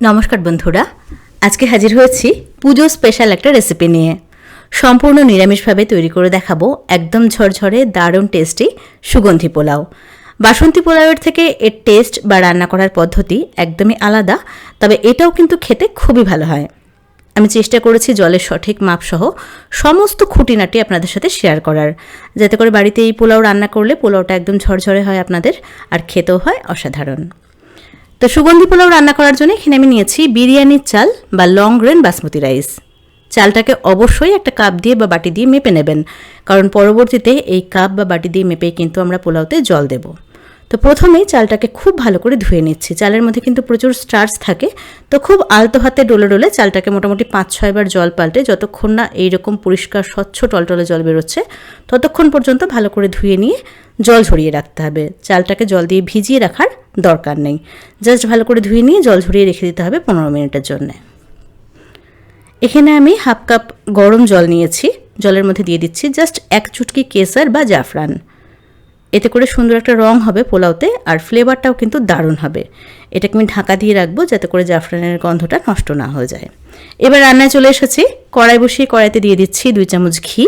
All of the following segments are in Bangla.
নমস্কার বন্ধুরা, আজকে হাজির হয়েছি পুজো স্পেশাল একটা রেসিপি নিয়ে। সম্পূর্ণ নিরামিষভাবে তৈরি করে দেখাবো একদম ঝরঝরে, দারুণ টেস্টি সুগন্ধি পোলাও। বাসন্তী পোলাওয়ের থেকে এর টেস্ট বা রান্না করার পদ্ধতি একদমই আলাদা, তবে এটাও কিন্তু খেতে খুবই ভালো হয়। আমি চেষ্টা করেছি জলের সঠিক মাপসহ সমস্ত খুঁটিনাটি আপনাদের সাথে শেয়ার করার। যাতে করে বাড়িতে এই পোলাও রান্না করলে পোলাওটা একদম ঝরঝরে হয় আপনাদের, আর খেতেও হয় অসাধারণ। তো সুগন্ধি পোলাও রান্না করার জন্য এখানে আমি নিয়েছি বিরিয়ানির চাল বা লং গ্রেন বাসমতি রাইস। চালটাকে অবশ্যই একটা কাপ দিয়ে বা বাটি দিয়ে মেপে নেবেন, কারণ পরবর্তীতে এই কাপ বা বাটি দিয়ে মেপে কিন্তু আমরা পোলাওতে জল দেব। তো প্রথমেই চালটাকে খুব ভালো করে ধুয়ে নিচ্ছি। চালের মধ্যে কিন্তু প্রচুর স্টার্চ থাকে, তো খুব আলতো হাতে ডোলে ডোলে চালটাকে মোটামুটি পাঁচ ছয়বার জল পাল্টে যতক্ষণ না এইরকম পরিষ্কার, স্বচ্ছ টলটলে জল বেরোচ্ছে, ততক্ষণ পর্যন্ত ভালো করে ধুয়ে নিয়ে জল ঝরিয়ে রাখতে হবে। চালটাকে জল দিয়ে ভিজিয়ে রাখার দরকার নেই। জাস্ট ভালো করে ধুয়ে নিয়ে জল ঝরিয়ে রেখে দিতে হবে পনেরো মিনিটের জন্যে। এখানে আমি হাফ কাপ গরম জল নিয়েছি। জলের মধ্যে দিয়ে দিচ্ছি জাস্ট এক চুটকি কেসার বা জাফরান। এতে করে সুন্দর একটা রং হবে পোলাওতে আর ফ্লেভারটাও কিন্তু দারুণ হবে। এটাকে আমি ঢাকা দিয়ে রাখব যাতে করে জাফরানের গন্ধটা নষ্ট না হয়ে যায়। এবার রান্নায় চলে এসেছি। কড়াই বসিয়ে কড়াইতে দিয়ে দিচ্ছি দুই চামচ ঘি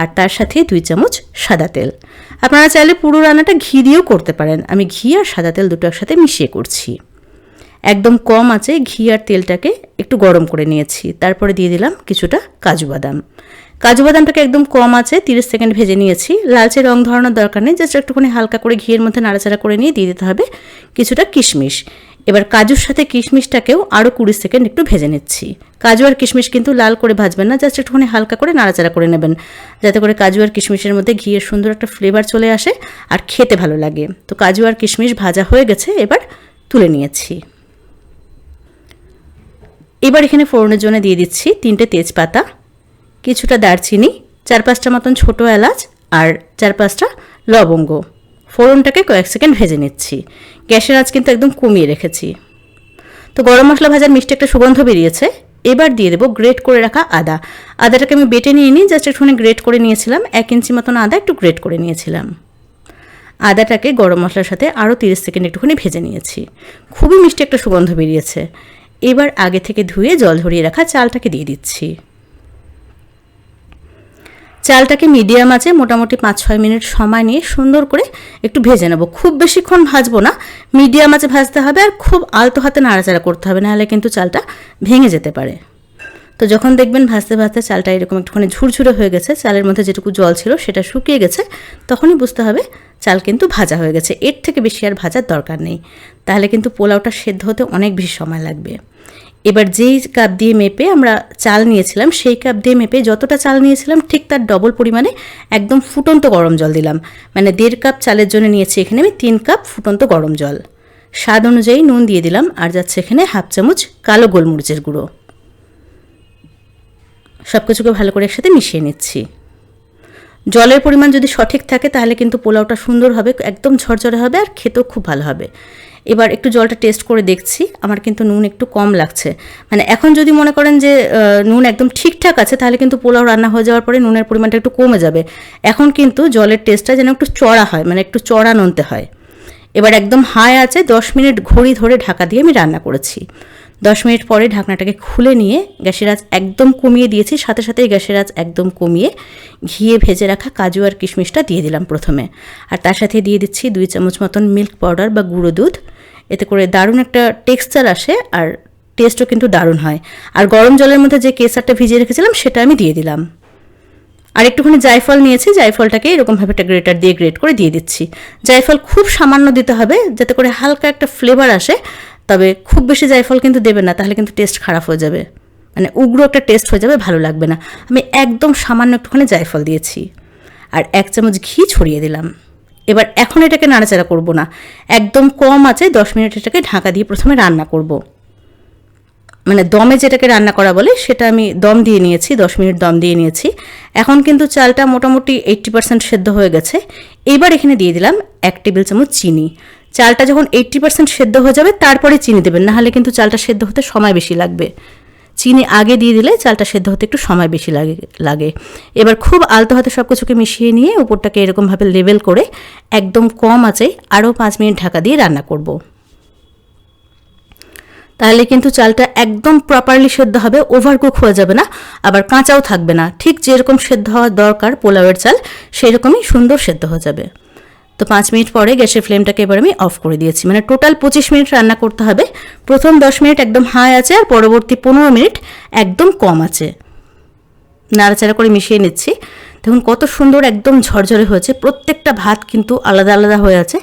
আর তার সাথে দুই চামচ সাদা তেল। আপনারা চাইলে পুরো রান্নাটা ঘি দিয়েও করতে পারেন। আমি ঘি আর সাদা তেল দুটো একসাথে মিশিয়ে করছি। একদম কম আছে ঘি আর তেলটাকে একটু গরম করে নিয়েছি। তারপরে দিয়ে দিলাম কিছুটা কাজু বাদাম। কাজু বাদামটাকে একদম কম আছে, তিরিশ সেকেন্ড ভেজে নিয়েছি। লালচে রং ধরানোর দরকার নেই, জাস্ট একটুখানি হালকা করে ঘিয়ের মধ্যে নাড়াচাড়া করে নিয়ে দিয়ে দিতে হবে কিছুটা কিশমিশ। এবার কাজুর সাথে কিশমিশটাকেও আরও কুড়ি সেকেন্ড একটু ভেজে নিচ্ছি। কাজু আর কিশমিশ কিন্তু লাল করে ভাজবেন না, জাস্ট একটুখানি হালকা করে নাড়াচাড়া করে নেবেন। যাতে করে কাজু আর কিশমিশের মধ্যে ঘিয়ের সুন্দর একটা ফ্লেভার চলে আসে আর খেতে ভালো লাগে। তো কাজু আর কিশমিশ ভাজা হয়ে গেছে, এবার তুলে নিয়েছি। এবার এখানে ফোড়নের জন্য দিয়ে দিচ্ছি তিনটে তেজপাতা, কিছুটা দারচিনি, চার পাঁচটা মতন ছোটো এলাচ আর চার পাঁচটা লবঙ্গ। ফোড়নটাকে কয়েক সেকেন্ড ভেজে নিচ্ছি। গ্যাসের আঁচ কিন্তু একদম কমিয়ে রেখেছি। তো গরম মশলা ভাজার মিষ্টি একটা সুগন্ধ বেরিয়েছে। এবার দিয়ে দেবো গ্রেট করে রাখা আদা। আদাটাকে আমি বেটে নিয়ে নিই, জাস্ট একটুখানি গ্রেট করে নিয়েছিলাম। এক ইঞ্চি মতন আদা একটু গ্রেট করে নিয়েছিলাম। আদাটাকে গরম মশলার সাথে আরও তিরিশ সেকেন্ড একটুখানি ভেজে নিয়েছি। খুবই মিষ্টি একটা সুগন্ধ বেরিয়েছে। এবার আগে থেকে ধুয়ে জল ঝরিয়ে রাখা চালটাকে দিয়ে দিচ্ছি। চালটাকে মিডিয়াম আছে, মোটামুটি পাঁচ ছয় মিনিট সময় নিয়ে সুন্দর করে একটু ভেজে নেব। খুব বেশিক্ষণ ভাজবো না, মিডিয়াম আছে ভাজতে হবে আর খুব আলতো হাতে নাড়াচাড়া করতে হবে, নাহলে কিন্তু চালটা ভেঙে যেতে পারে। তো যখন দেখবেন ভাজতে ভাজতে চালটা এরকম একটুখানি ঝুরঝুরে হয়ে গেছে, চালের মধ্যে যেটুকু জল ছিল সেটা শুকিয়ে গেছে, তখনই বুঝতে হবে চাল কিন্তু ভাজা হয়ে গেছে। এর থেকে বেশি আর ভাজার দরকার নেই। তাহলে কিন্তু পোলাওটা সেদ্ধ হতে অনেক বেশি সময় লাগবে। এবার যেই কাপ দিয়ে মেপে আমরা চাল নিয়েছিলাম, সেই কাপ দিয়ে মেপে যতটা চাল নিয়েছিলাম, ঠিক তার ডবল পরিমাণে একদম ফুটন্ত গরম জল দিলাম। মানে দেড় কাপ চালের জন্য নিয়েছি এখানে আমি তিন কাপ ফুটন্ত গরম জল। স্বাদ অনুযায়ী নুন দিয়ে দিলাম, আর যাচ্ছে এখানে হাফ চামচ কালো গোলমরিচের গুঁড়ো। সব কিছুকে ভালো করে একসাথে মিশিয়ে নিচ্ছি। জলের পরিমাণ যদি সঠিক থাকে, তাহলে কিন্তু পোলাওটা সুন্দর হবে, একদম ঝরঝরে হবে, আর খেতেও খুব ভালো হবে। এবার একটু জলটা টেস্ট করে দেখছি। আমার কিন্তু নুন একটু কম লাগছে। মানে এখন যদি মনে করেন যে নুন একদম ঠিকঠাক আছে, তাহলে কিন্তু পোলাও রান্না হয়ে যাওয়ার পরে নুনের পরিমাণটা একটু কমে যাবে। এখন কিন্তু জলের টেস্টটা যেন একটু চড়া হয় মানে একটু চড়া নুনতে হয়। এবার একদম হাই আছে, দশ মিনিট ঘড়ি ধরে ঢাকা দিয়ে আমি রান্না করেছি। দশ মিনিট পরে ঢাকনাটাকে খুলে নিয়ে গ্যাসের আঁচ একদম কমিয়ে দিয়েছি, সাথে সাথে গ্যাসের আঁচ একদম কমিয়ে ঘিয়ে ভেজে রাখা কাজু আর কিশমিশটা দিয়ে দিলাম প্রথমে। আর তার সাথে দিয়ে দিচ্ছি দুই চামচ মতন মিল্ক পাউডার বা গুঁড়ো দুধ। এতে করে দারুণ একটা টেক্সচার আসে আর টেস্টও কিন্তু দারুণ হয়। আর গরম জলের মধ্যে যে কেসারটা ভিজিয়ে রেখেছিলাম, সেটা আমি দিয়ে দিলাম। আর একটুখানি জায়ফল নিয়েছি, জায়ফলটাকে এরকমভাবে একটা গ্রেটার দিয়ে গ্রেট করে দিয়ে দিচ্ছি। জায়ফল খুব সামান্য দিতে হবে, যাতে করে হালকা একটা ফ্লেভার আসে, তবে খুব বেশি জায়ফল কিন্তু দেবে না, তাহলে কিন্তু টেস্ট খারাপ হয়ে যাবে। মানে উগ্র একটা টেস্ট হয়ে যাবে, ভালো লাগবে না। আমি একদম সামান্য একটুখানি জায়ফল দিয়েছি। আর এক চামচ ঘি ছড়িয়ে দিলাম। এবার এখন এটাকে নাড়াচাড়া করব না। একদম কম আছে, দশ মিনিট এটাকে ঢাকা দিয়ে প্রথমে রান্না করব। মানে দমে যেটাকে রান্না করা বলে, সেটা আমি দম দিয়ে নিয়েছি, দশ মিনিট দম দিয়ে নিয়েছি। এখন কিন্তু চালটা মোটামুটি এইট্টি পার্সেন্ট সেদ্ধ হয়ে গেছে। এবার এখানে দিয়ে দিলাম এক টেবিল চামচ চিনি। চালটা যখন এইট্টি পার্সেন্ট সেদ্ধ হয়ে যাবে, তারপরে চিনি দেবেন, নাহলে কিন্তু চালটা সেদ্ধ হতে সময় বেশি লাগবে। চিনি আগে দিয়ে দিলে চালটা সেদ্ধ হতে একটু সময় বেশি লাগে লাগে। এবার খুব আলতো হাতে সব কিছুকে মিশিয়ে নিয়ে উপরটাকে এরকমভাবে লেবেল করে একদম কম আছে আরও পাঁচ মিনিট ঢাকা দিয়ে রান্না করব। তাহলে কিন্তু চালটা একদম প্রপারলি সেদ্ধ হবে ওভার কুক হয়ে যাবে না, আবার কাঁচাও থাকবে না। ঠিক যেরকম সেদ্ধ হওয়া দরকার পোলাওয়ের চাল, সেরকমই সুন্দর সেদ্ধ হয়ে যাবে। তো পাঁচ মিনিট পরে গ্যাসের ফ্লেমটাকে এবার আমি অফ করে দিয়েছি। মানে টোটাল পঁচিশ মিনিট রান্না করতে হবে। প্রথম দশ মিনিট একদম হাই আছে আর পরবর্তী পনেরো মিনিট একদম কম আছে। নাড়াচাড়া করে মিশিয়ে নিচ্ছি। দেখুন কত সুন্দর একদম ঝরঝরে হয়েছে। প্রত্যেকটা ভাত কিন্তু আলাদা আলাদা হয়ে আছে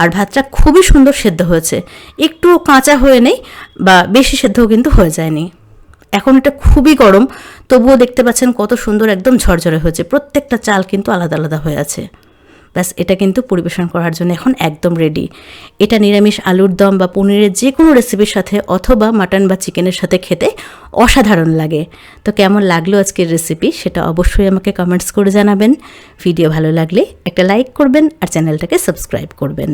আর ভাতটা খুবই সুন্দর সেদ্ধ হয়েছে। একটু কাঁচা হয়ে নেই বা বেশি সেদ্ধও কিন্তু হয়ে যায়নি। এখন এটা খুবই গরম। তবুও দেখতে পাচ্ছেন কত সুন্দর একদম ঝরঝরে হয়েছে। প্রত্যেকটা চাল কিন্তু আলাদা আলাদা হয়ে আছে। ব্যাস, এটা কিন্তু পরিবেশন করার জন্য এখন একদম রেডি এটা নিরামিষ আলুর দম বা পনিরের যে কোনো রেসিপির সাথে অথবা মাটন বা চিকেনের সাথে খেতে অসাধারণ লাগে। তো কেমন লাগল আজকের রেসিপি সেটা অবশ্যই আমাকে কমেন্টস করে জানাবেন। ভিডিও ভালো লাগলে একটা লাইক করবেন আর চ্যানেলটাকে সাবস্ক্রাইব করবেন।